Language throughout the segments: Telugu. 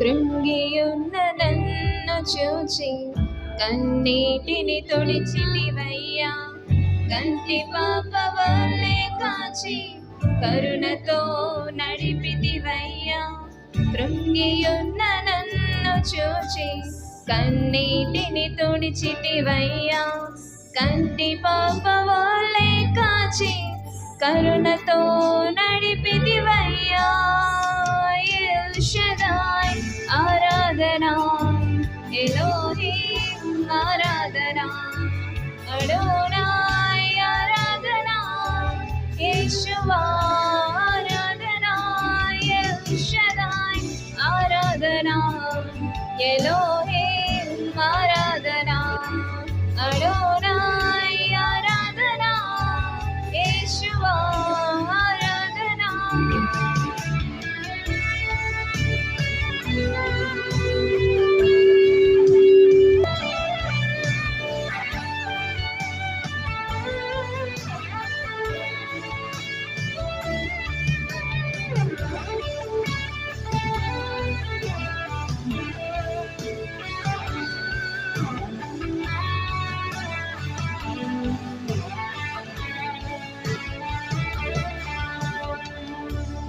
కృంగియున్న నన్ను చూచి కన్నీటిని తుడిచితివయ్యా కంటి పాప వల్లే కాచి కరుణతో నడిపితివయ్యా. కృంగియున్న నన్ను చూచి కన్నీటిని తుడిచితివయ్యా కంటి పాప వల్లే కాచి కరుణతో నడిపితివయ్యా. Elohim Aradhana Adonai Aradhana Yeshua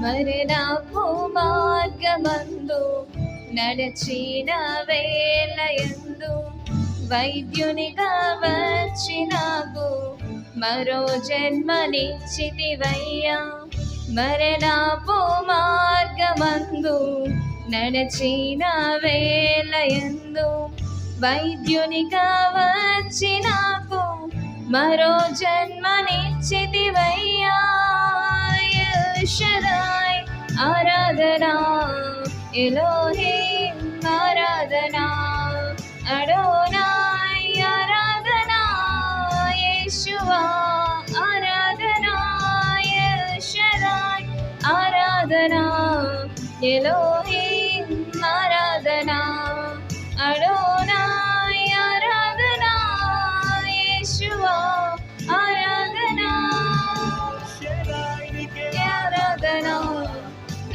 మరణపు మార్గమందు నడచిన వేలయందు వైద్యునిగా వచ్చినాకు మరో జన్మనిచ్చితివయ్యా మరణపు మార్గమందు నడచిన వేలయందు వైద్యునిగా వచ్చినాకు మరో జన్మనిచ్చితివయ్యా ಆರಾಧನಾ ಎಲೋಹಿಂ ಆರಾಧನಾ ಅಡೋನಾಯ್ ಆರಾಧನಾ ಯೇಶುವ ಆರಾಧನಾ ಎಲ್ ಶರಾಯ್ ಆರಾಧನಾ ಎಲೋ